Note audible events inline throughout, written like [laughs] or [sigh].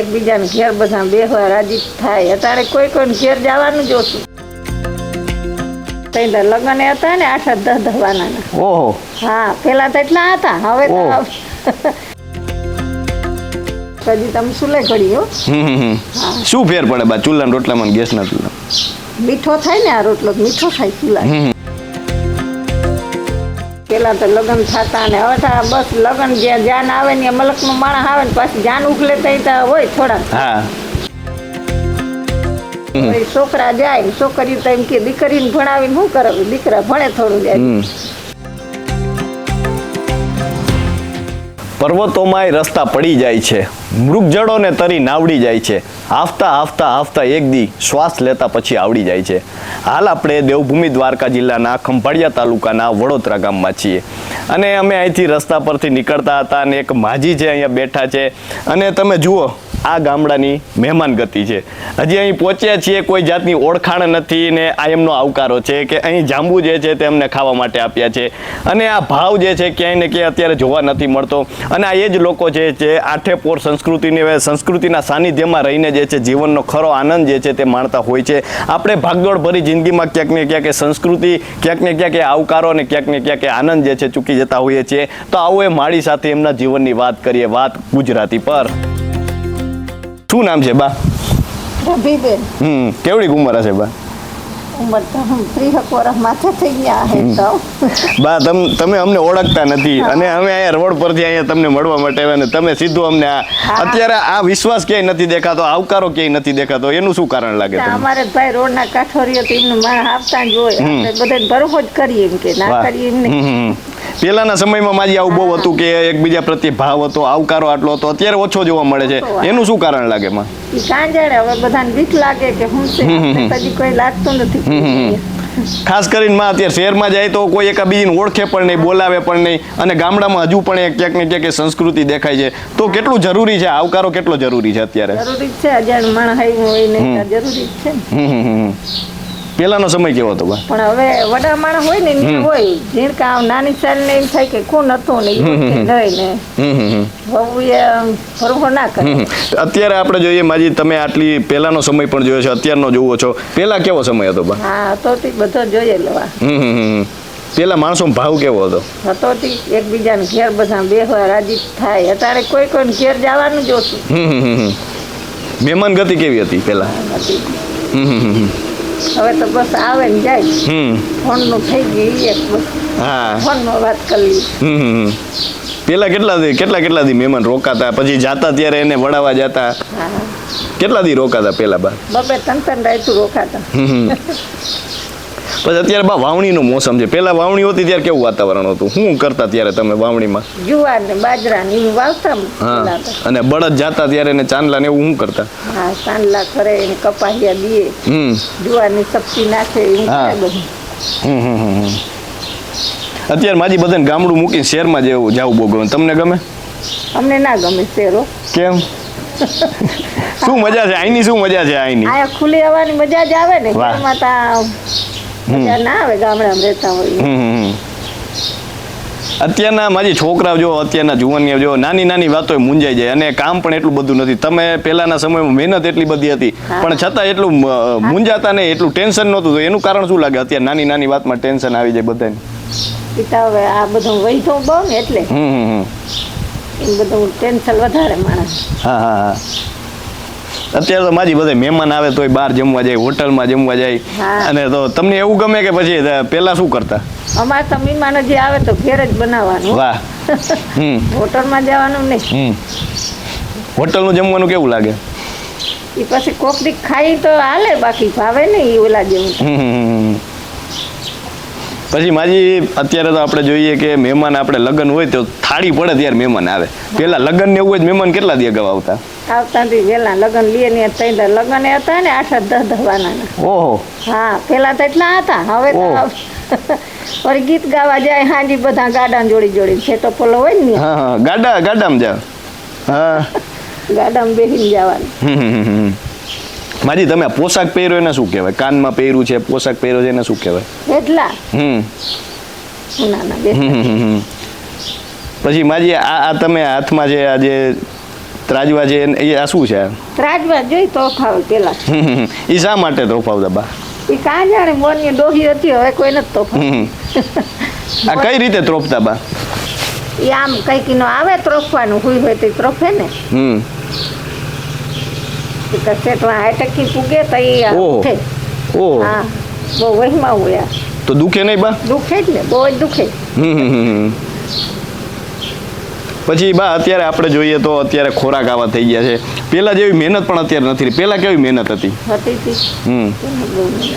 એકબીજાને ઘેર બધા બેહવા રાજી થાય. અત્યારે કોઈ કોઈને ઘેર જવાનું જ ઓછું. તઈ લગ્ન હતા ને આઠ દસ દસ ઓહો. હા પેલા તો એટલા હતા. હવે તો. કદી [laughs] તમે સુલે ઘડી હો. શું ફેર પડે બા? ચૂલા રોટલામાં ગેસ ગેસના ચૂલા મીઠો થાય ને આ રોટલો મીઠો થાય ચૂલા. હમ. તો લગ્ન થતા ને હવે બસ લગ્ન જ્યાં જાન આવે ને મલકનું માણસ આવે ને પાછી જાન ઉકલે તો હોય થોડાક. હા. છોકરા જાય ને છોકરી તો એમ કે દીકરીને ભણાવીને શું કરાવી? દીકરા ભણે થોડું જાય. પર્વતોમાં પર્વતોમાંય રસ્તા પડી જાય છે. મૃગજળોને તરી નાવડી જાય છે. હાફતા હાફતા હાફતા એક દી શ્વાસ લેતા પછી આવડી જાય છે. હાલ આપણે દેવભૂમિ દ્વારકા જિલ્લાના ખંભાળિયા તાલુકાના વડોદરા ગામમાં છીએ. અને અમે અહીંથી રસ્તા પરથી નીકળતા હતા અને એક માજી છે અહીંયા બેઠા છે. અને તમે જુઓ, આ ગામડાની મહેમાન ગતિ છે. હજી અહીં પહોંચ્યા છીએ, કોઈ જાતની ઓળખાણ નથી ને આ એમનો આવકારો છે કે અહીં જાંબુ જે છે તે અમને ખાવા માટે આપ્યા છે. અને આ ભાવ જે છે ક્યાંય ને ક્યાંય અત્યારે જોવા નથી મળતો. અને આ એ જ લોકો છે જે આઠે પોર સંસ્કૃતિની સંસ્કૃતિના સાનિધ્યમાં રહીને જે છે જીવનનો ખરો આનંદ જે છે તે માણતા હોય છે. આપણે ભાગદોડ ભરી જિંદગીમાં ક્યાંક ને ક્યાંક સંસ્કૃતિ ક્યાંક ને ક્યાંક આવકારો અને ક્યાંક ને ક્યાંક આનંદ જે છે ચૂકી જતા હોઈએ છીએ. તો આવો એ માળી સાથે એમના જીવનની વાત કરીએ વાત ગુજરાતી પર. શું નામ છે બા? રભીબેન હમ કેવડી ઉંમર હશે બા? બા તમ તમે અમને ઓળખતા નથી. અને અમે અહીંયા રોડ પરથી અહીંયા તમને મળવા માટે આવ્યા તમે સીધું અમને આ અત્યારે આ વિશ્વાસ ક્યાંય નથી દેખાતો આવકારો ક્યાંય નથી દેખાતો એનું શું કારણ લાગે તમને? અમારે ભાઈ રોડના કાઠોરીઓ તો એમનું માં આપતા જ હોય. આપણે બધાને ભરોસો જ કરીએ એમ કે ના. કરીએ એમ પેલાના સમયમાં માજી આવું બહુ હતું કે એકબીજા પ્રત્યે ભાવ હતો આવકારો આટલો હતો અત્યારે ઓછો જોવા મળે છે. એનું શું કારણ લાગે માં કાં જાણે હવે બધાને બીક લાગે કે હું છે આપણે કોઈ લાગતું નથી. ખાસ કરીને માં અત્યારે શહેરમાં જાય તો કોઈ એકા બીજીને ઓળખે પણ નહીં બોલાવે પણ નહીં અને ગામડામાં હજુ પણ એક ક્યાંક ને ક્યાંક સંસ્કૃતિ દેખાય છે. તો કેટલું જરૂરી છે? આવકારો કેટલો જરૂરી છે અત્યારે? જરૂરી છે જરૂરી છે. પેલાનો સમય કેવો હતો પણ હવે વડા માણસ હોય ને એને હોય. આમ નાની ચાલ ને એમ થાય કે કોણ હતું ને નહીં ને. બહુ ના કરે. અત્યારે આપણે જોઈએ માજી તમે આટલી પહેલાનો સમય પણ જોયો છે અત્યારનો જોવો છો. પહેલા કેવો સમય હતો બા? હા તો બધો જોઈએ લેવા પેલા માણસોનો ભાવ કેવો હતો? હતો એકબીજાને ઘેર બધા બેહવા રાજી થાય. અત્યારે કોઈ કોઈ ઘેર જવાનું જ ઓછું. હમ, હમ, હમ, હમ. મહેમાન ગતિ કેવી હતી હમ, હમ, હમ, હમ. હવે તો બસ આવે ને જાય. હમ. ફોનનું થઈ ગયું એક બસ. હા. ફોનમાં વાત કરી હમ, હમ. કેટલા દી કેટલા કેટલા દી મહેમાન રોકાતા? પછી જાતા ત્યારે એને વડાવા જાતા? કેટલા દી રોકાતા પેલા બા બબે ત્રણ ત્રણ રાયતું રોકાતા. પછી અત્યારે બા વાવણીનો મોસમ છે. પહેલા વાવણી હતી ત્યારે કેવું વાતાવરણ હતું? શું કરતા ત્યારે તમે વાવણીમાં? જુવાર ને બાજરા ને એવું વાવતા હા. અને બળદ જાતા ત્યારે ને ચાંદલા ને એવું શું કરતા? હા ચાંદલા કરે ને કપાસિયા દીએ હમ. જુવારની સબ્જી નાખે એવું હા. હમ, હમ, હમ, હમ. અત્યારે માજી બધાને ગામડું મૂકીને શહેરમાં જેવું જવું બહુ ગમે. તમને ગમે? અમને ના ગમે શેરો કેમ? શું મજા છે? અહીંની શું મજા છે અહીંની આ ખુલ્લી હવાની મજા જ આવે ને. ઘરમાં તા ના આવે ગામડામાં રહેતા હોય. હમ, હમ, હમ. અત્યારના મારી છોકરાઓ જો અત્યારના જુવાનીઓ જો નાની નાની વાતો મૂંઝાઈ જાય અને કામ પણ એટલું બધું નથી. તમે પહેલાના સમયમાં મહેનત એટલી બધી હતી પણ છતાં એટલું મૂંઝાતા નહીં એટલું ટેન્શન નહોતું. એનું કારણ શું લાગે? અત્યારે નાની નાની વાતમાં ટેન્શન આવી જાય બધાને. પિતા હવે આ બધું વૈધો બહુ ને એટલે. બધું ટેન્શન વધારે માણસ. હા હા હા. અત્યારે તો માજી બધા મહેમાન આવે તોય બહાર જમવા જાય હોટલમાં જમવા જાય. અને તો તમને એવું ગમે કે પછી પેલા શું કરતા? અમારે તો મહેમાનો જે આવે તો ઘેર જ બનાવવાનું. વાહ. [laughs] હોટલમાં જવાનું નહીં. હોટલનું જમવાનું કેવું લાગે? એ પછી કોકડી ખાઈ તો હાલે બાકી ભાવે નહીં ઓલા જેવું. પછી માજી અત્યારે તો આપણે જોઈએ કે મહેમાન આપણે લગ્ન હોય તો થાળી પડે ત્યારે મહેમાન આવે. પેલા લગ્ન ને એવું હોય મહેમાન કેટલા દી અગાઉ આવતા? આવતા થી લગ્ન લીએ ને તઈ લગ્ન હતા ને આઠ દસ દસ ઓહો. હા પેલા તો એટલા હતા. હવે. તો ગીત ગાવા જાય હાજી બધા ગાડા જોડી જોડી છે તો પોલો હોય ને હા ગાડા ગાડામાં જાવ હા. ગાડામાં બેસીને જવાનું. માજી તમે પોશાક પહેર્યો એને શું કહેવાય? કાનમાં પહેર્યું છે પોશાક પહેર્યો છે એને શું કહેવાય? એટલા? હમ. ના ના. પછી માજી આ આ તમે હાથમાં જે આ જે ત્રાજવા જે એ આ શું છે? ત્રાજવા જોઈ તોફાવ પેલા. [laughs] એ શા માટે તોફાવ દબા? એ કાં જાણે મોરની ડોહી હતી હવે કોઈ નથી તોફાવ. આ કઈ રીતે ત્રોપતા બા? એ આમ કંઈક નો આવે ત્રોફવાનું હોય હોય તો ત્રોફે ને. હમ. તો દુખે નહીં બા? દુખે જ ને બહુ જ દુખે. હમ હમ હમ. પછી બા અત્યારે આપણે જોઈએ તો અત્યારે ખોરાક આવા થઈ ગયા છે. પેલા જેવી મહેનત પણ અત્યારે નથી રહી. પેલા કેવી મહેનત હતી? હમ.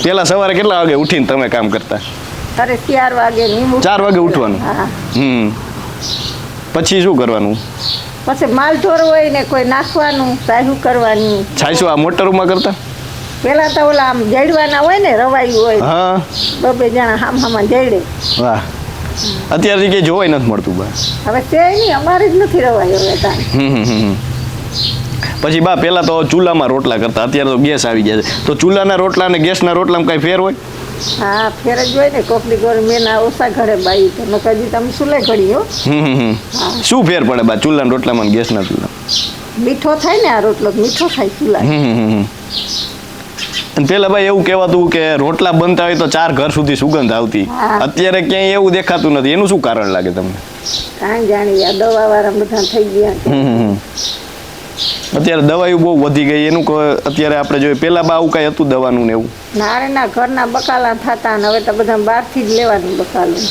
પેલા સવારે કેટલા વાગે ઉઠીને તમે કામ કરતા? ચાર વાગે ચાર વાગે ઉઠવાનું? હા. હમ. પછી શું કરવાનું? પછી માલ ઢોર હોય ને કોઈ નાખવાનું સાહુ કરવાની. છાયશું આ મોટરમાં કરતા? પેલા તો ઓલા આમ જડવાના હોય ને રવાયું હોય. હા. બબે જણા હામ હામાં જડે. વાહ. અત્યારથી કે જોવાય નથી મળતું બા હવે તે નહીં અમારે જ નથી રવાયું હવે. પછી બા પેલા તો ચૂલામાં રોટલા કરતા અત્યારે તો ગેસ આવી ગયા છે. તો ચૂલાના રોટલા અને ગેસના રોટલામાં કઈ ફેર હોય? હા ફેર જ હોય ને કોકની ગોર મેના ઓછા ઘરે બાઈ તો નકર હજી તમે સુલે ઘડી હો. શું ફેર પડે બા ચૂલાના રોટલામાં ગેસના ચૂલા મીઠો થાય ને આ રોટલો મીઠો થાય ચૂલા. અને પેલા ભાઈ એવું કહેવાતું કે રોટલા બનતા હોય તો ચાર ઘર સુધી સુગંધ આવતી. અત્યારે ક્યાંય એવું દેખાતું નથી. એનું શું કારણ લાગે તમને? કાંઈ જાણી દવા વાળા બધા થઈ ગયા. અત્યારે દવાઈઓ બહુ વધી ગઈ. એનું અત્યારે આપણે જોઈએ પેલા બા આવું કઈ હતું દવાનું ને એવું? નારેના ઘરના બકાલા થતા ને હવે તો બધા બહારથી જ લેવાનું બકાલું.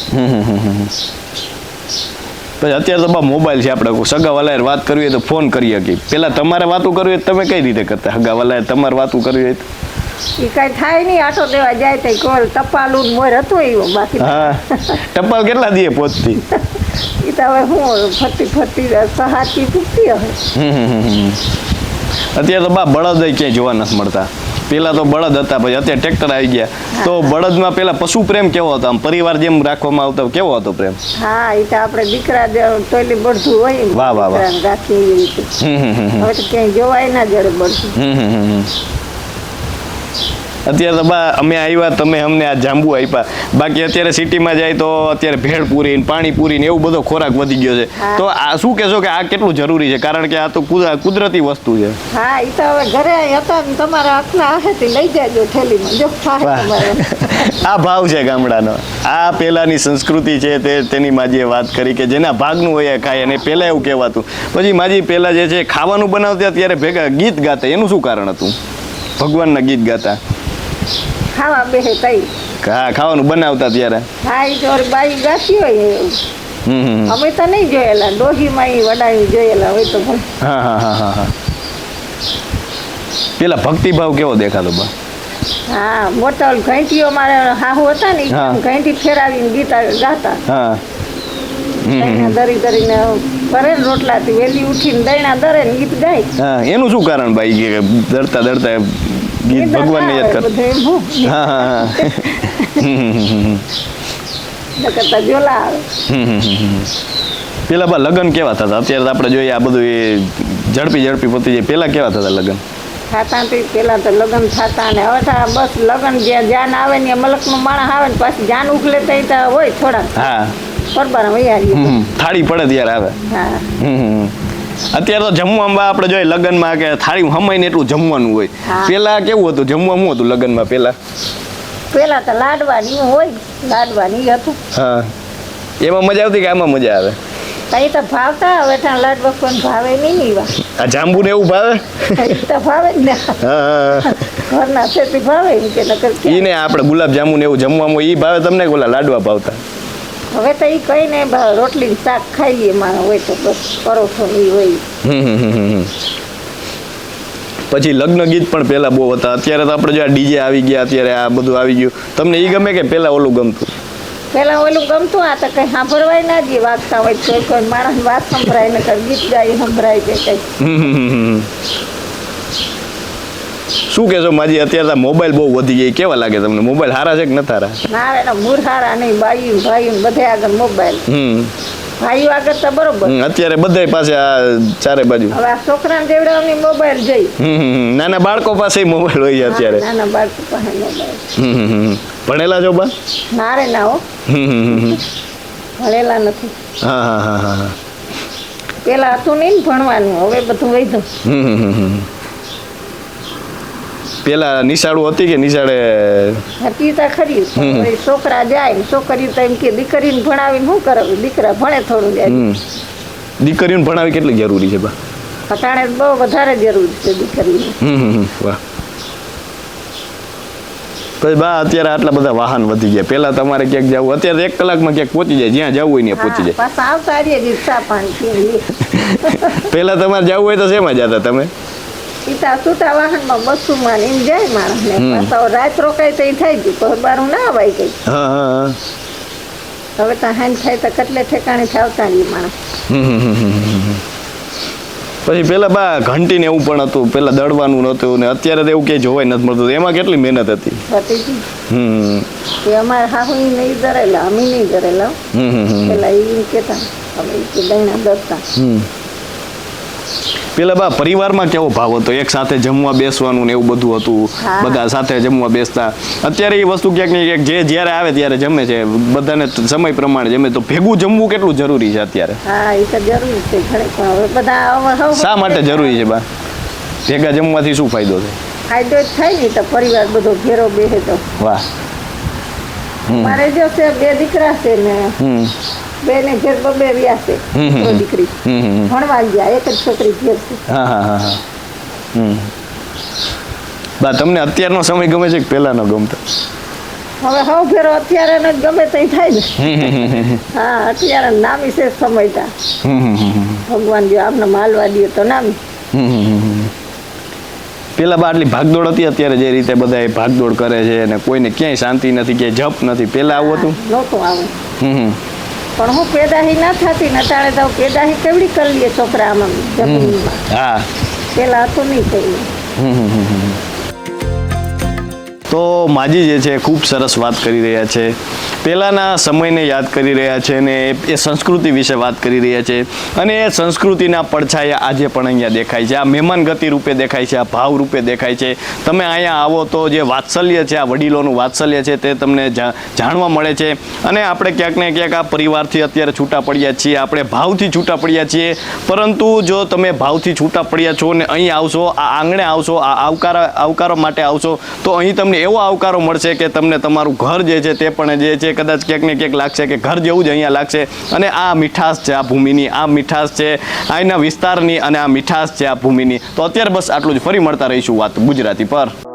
પછી અત્યારે તો બા મોબાઈલ છે આપણે સગાવાલાએ વાત કરવી હોય તો ફોન કરી શકીએ પેલા તમારે વાતું કરવી હોય તમે કઈ રીતે કરતા? સગા સગાવાલાએ તમારે વાતું કરવી હોય એ કાંઈ થાય નહીં આટો દેવા જાય તો કોલ. ટપાલું મોર હતું એવું બાકી. હા. ટપાલ કેટલા દીએ પહોંચતી એ તો હવે હું ફરતી ફરતી સહાતી પૂછતી હવે. અત્યારે તો બા બળદ ક્યાંય જોવા નથી મળતા. પેલા તો બળદ હતા પછી અત્યારે ટ્રેક્ટર આવી ગયા. તો બળદમાં પેલા પશુ પ્રેમ કેવો હતો? આમ પરિવાર જેમ રાખવામાં આવતો કેવો હતો પ્રેમ? હા એ તો આપણે દીકરા ટોયલી બળધું હોય વાહ, વાહ, વાહ. રાખી એવી રીતે. હવે તો ક્યાંય જોવાય ના જડે બળધું. અત્યારે તો બા અમે આવ્યા તમે અમને આ જાંબુ આપ્યા બાકી અત્યારે સિટીમાં જાય તો અત્યારે ભેળપુરી ને પાણીપુરી ને એવું બધો ખોરાક વધી ગયો છે. તો આ શું કહેશો કે આ કેટલું જરૂરી છે? કારણ કે આ તો કુદ- કુદરતી વસ્તુ છે. હા એ તો હવે ઘરે હતા ને તમારા હાથના હાથેથી લઈ જાજો થેલીમાં. જો [laughs] આ ભાવ છે ગામડાનો. આ પહેલાંની સંસ્કૃતિ છે તે તેની માજીએ વાત કરી કે જેના ભાગનું હોય ખાય અને પહેલાં એવું કહેવાતું. પછી માજી પહેલાં જે છે ખાવાનું બનાવતા ત્યારે ભેગા ગીત ગાતા. એનું શું કારણ હતું? ભગવાનના ગીત ગાતા. ખાવા બેહે તઈ. હા ખાવાનું બનાવતા ત્યારે? હા એ તો બાઈ ગાતી હોય હમ હમ હમ. અમે તો નહીં જોયેલા ડોહીમાં ઈ વડાવી જોયેલા હોય તો હા હા હા હા હા. પેલા ભક્તિભાવ કેવો દેખાતો બા? હા મોટા ઓલી ઘંટીઓ મારે હાહુ હતા ને. ઘંટી ફેરાવીને ગીતા ગાતા. હા. દરી દરીને કરે ને રોટલાથી વેલી ઉઠીને દૈણા દરે ને ગીત ગાય. હા એનું શું કારણ ભાઈ કે દરતા દરતા ગીત ભગવાનને યાદ કર. હું. હા. ન. પેલા બા લગ્ન કેવા થતા? અત્યારે આપણે જોઈએ આ બધું એ ઝડપી ઝડપી પતી જાય. પેલા કેવા થતા લગ્ન? થતા પેલા તો લગ્ન થતા ને હવે બસ લગ્ન જ્યાં જાન આવે ને મલકનું માણસ આવે ને પાછી જાન ઉકલે તો હોય થોડા હા. હમ. થાળી પડે ત્યારે આવે. હા. અત્યારે તો જમવામાં આપણે જોઈએ લગ્નમાં કે થાળી હમાઈને એટલું જમવાનું હોય. પેલા કેવું હતું? જમવાનું શું હતું લગ્નમાં પેલા? પેલા તો લાડવાની હોય. લાડવાની હતું. હા. એમાં મજા આવતી કે આમાં મજા આવે? કઈ તો ભાવતા હવે ત્યાં લાડવા કોઈ ભાવે નહીં એવા. આ જાંબુ ને એવું ભાવે? તો ભાવે જ ને. ઘરના ખેતી ભાવે એમ કે નકર ઈ ક્યાં. આપણે ગુલાબ જાંબુ ને એવું જમવામાં ઈ ભાવે તમને કે ઓલા લાડવા ભાવતા? હવે તો એ કઈ ને રોટલી ને શાક ખાઈએ લઈએ હોય તો બસ પરોઠો એ હોય. પછી લગ્ન ગીત પણ પેલા બહુ હતા. અત્યારે તો આપણે જો આ ડીજે આવી ગયા અત્યારે આ બધું આવી ગયું. તમને ઈ ગમે કે પેલા ઓલું ગમતું? પેલા ઓલું ગમતું આ તો કઈ સાંભળવાય ના જે વાગતા હોય કોઈ કોઈ માણસ વાત સંભળાય ને કઈ ગીત ગાય સંભળાય કે કઈ. શું કહેશો માજી અત્યારે મોબાઈલ બહુ વધી ગઈ. કેવા લાગે તમને? મોબાઈલ સારા છે કે નથી સારા ના એના મૂરહારા નહીં. ભાઈ ભાઈ બધે આગળ મોબાઈલ. હમ. ભાઈઓ આગળ તો બરોબર. અત્યારે બધાય પાસે આ ચારે બાજુ. હવે આ છોકરાને જેવડાવની મોબાઈલ જઈ. હમ. નાના બાળકો પાસે મોબાઈલ હોય છે અત્યારે. નાના બાળકો પાસે મોબાઈલ. હમ. ભણેલા છો બા? ના રે ના હો. હમ. ભણેલા નથી. હા હા હા હા પેલા હતું નહીં ને ભણવાનું. હવે બધું વધ્યું. હમ હમ હમ. પેલા નિશાળું હતી કે નિશાળે હતી તો ખરી. છોકરા જાય છોકરી તો એમ કે દીકરીને ભણાવીને શું કરાવ્યું દીકરા ભણે થોડું જાય. દીકરીને ભણાવી કેટલી જરૂરી છે બા? પટાણે બહુ વધારે જરૂરી છે દીકરીને હમ. વાહ. પછી બા અત્યારે આટલા બધા વાહન વધી ગયા. પેલા તમારે ક્યાંક જવું. અત્યારે એક કલાકમાં ક્યાંક પહોંચી જાય. જ્યાં જવું હોય ત્યાં પહોંચી જાય. પાછા આવતા રીક્ષા પાણી [laughs] પેલા તમારે જવું હોય તો શેમાં જતા તમે? પિતા વાહન વાહનમાં બસુ માં એમ જાય માણસ ને. રાત રોકાય તો થઈ ગયું તો બારું ના અવાય ગઈ હવે તો હાન થાય તો કેટલે ઠેકાણે આવતા નહીં માણસ. હમ. પછી પેલા બા ઘંટી ને એવું પણ હતું પેલા દળવાનું નતું ને અત્યારે તો એવું ક્યાંય જોવાય નથી મળતું. એમાં કેટલી મહેનત હતી? હમ એ અમારે હાહુ નહીં ધરેલા અમે નહીં ધરેલા પેલા એ કેતા હવે કે દૈણા દરતા. પેલા બા પરિવારમાં કેવો ભાવ હતો? એક સાથે જમવા બેસવાનું ને એવું બધું હતું. બધા સાથે જમવા બેસતા. અત્યારે એ વસ્તુ ક્યાંક ને ક્યાંક જે જ્યારે આવે ત્યારે જમે છે. બધાને સમય પ્રમાણે જમે. તો ભેગું જમવું કેટલું જરૂરી છે અત્યારે? હા એ તો જરૂરી છે ઘરે પણ હવે બધા શા માટે જરૂરી છે બા? ભેગા જમવાથી શું ફાયદો છે? ફાયદો જ થાય ને તો પરિવાર બધો ઘેરો બેસે તો. વાહ. મારે જો છે બે દીકરા છે ને હમ. બે ને ઘેર બબે વ્યા છે. દીકરો. ભણવા ગયા એક જ છોકરી ઘેર છે હા હા હા હા બા તમને અત્યારનો સમય ગમે છે કે પહેલાનો ગમતો હવે હવ ફેરો અત્યારે ને ગમે તઈ થાય ને. હા અત્યારે નામી છે સમયતા. ભગવાન જો આપને માલવા દે તો નામી. પેલા બા આટલી ભાગદોડ હતી અત્યારે જે રીતે બધા એ ભાગદોડ કરે છે અને કોઈને ક્યાંય શાંતિ નથી ક્યાંય જપ નથી પેલા આવું હતું નહોતું આવું હમ. પણ હું પેદાહી ના થતી ને તાણે તો પેદાહી કેવડી કરી લઈએ છોકરા આમાં જમીનમાં. હા. પેલા હતું નહીં હમ. તો માજી જે છે ખૂબ સરસ વાત કરી રહ્યા છે. પહેલાંના સમયને યાદ કરી રહ્યા છે અને એ- સંસ્કૃતિ વિશે વાત કરી રહ્યા છે. અને એ સંસ્કૃતિના પડછાયા આજે પણ અહીંયા દેખાય છે. આ મહેમાન ગતિ રૂપે દેખાય છે, આ ભાવ રૂપે દેખાય છે. તમે અહીંયા આવો તો જે વાત્સલ્ય છે, આ વડીલોનું વાત્સલ્ય છે તે તમને જાણવા મળે છે. અને આપણે ક્યાંક ને ક્યાંક આ પરિવારથી અત્યારે છૂટા પડ્યા છીએ. આપણે ભાવથી છૂટા પડ્યા છીએ. પરંતુ જો તમે ભાવથી છૂટા પડ્યા છો ને અહીં આવશો, આ આંગણે આવશો, આ આવકાર, આવકારો માટે આવશો, તો અહીં તમને એવો આવકારો મળશે કે તમને તમારું ઘર જે છે તે પણ જે છે કદાચ ક્યાંક ને ક્યાંક લાગશે કે ઘર જેવું જ અહીંયા લાગશે. અને આ મીઠાશ છે, આ ભૂમિની, આ મીઠાશ છે અહીંના વિસ્તારની અને આ મીઠાશ છે, આ ભૂમિની. તો અત્યારે બસ આટલું જ. ફરી મળતા રહીશું વાત ગુજરાતી પર.